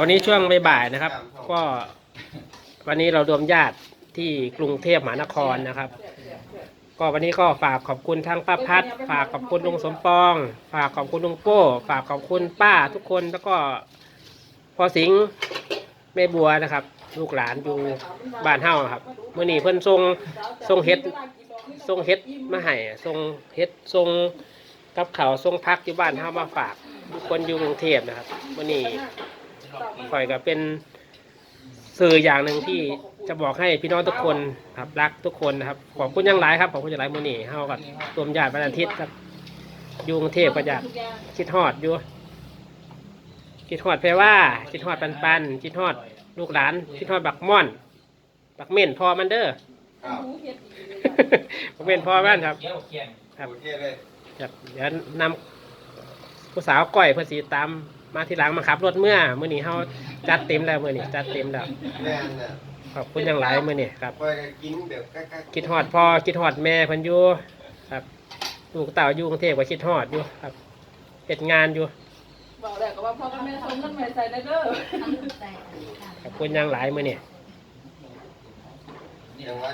วันนี้ช่วงบ่ายๆนะครับ ก็วันนี้เรารวมญาติที่กรุงเทพมหานครนะครับ ก็วันนี้ก็ฝากขอบคุณทั้งป้าพัด ฝากขอบคุณลุงสมปอง ฝากขอบคุณลุงโป้ฝากขอบคุณป้าทุกคนแล้วก็พอสิงห์แม่บัวนะครับ ลูกหลานอยู่บ้านเฮาครับเมื่อนี้เพิ่นทรงทรงเฮ็ดทรงเฮ็ดมาให้ทรงเฮ็ดทรงกับเขาวทรงพักอยู่บ้านเฮามาฝากทุกคนอยู่กรุงเทพนะครับเมื่อนี้ ข่อยก็เป็นสื่ออย่างหนึ่งที่จะบอกให้พี่น้องทุกคนครับรักทุกคนนะครับ ขอบคุณอยังหลายครับขอบคุณอย่างหลายมือนี่เฮากับรวมญาติวันอาทิตย์ครับอยู่กรุงเทพก็อยากคิดฮอดอยู่คิดฮอดแปลว่าคิดฮอดปันปันคิดฮอดลูกหลานคิดฮอดบักม่อน บักเม่นพอมันเด้อ ครับบักเม่นพอมันครับเกี่ยวเคียงครับโอเคเลย ครับเดี๋ยวนำผู้สาวก้อยเพื่อสีตาม มาทีหลังมาขับรถเมื่อมื่อนี้เฮาจัดเต็มแล้วมื่อนี้จัดเต็มแล้วแม่นน่ะขอบคุณอย่างหลายมื่อนี้ครับ คอยก็กินแบบกักๆคิดฮอดพ่อคิดฮอดแม่เพิ่นอยู่ครับลูกเต่าอยู่กรุงเทพก็คิดฮอดอยู่ครับเฮ็ดงานอยู่บอกแล้วก็ว่าพ่อกับแม่ส่งเงินมาให้ใส่ได้เด้อขอบคุณอย่างหลายมื่อนี้อย่างว่า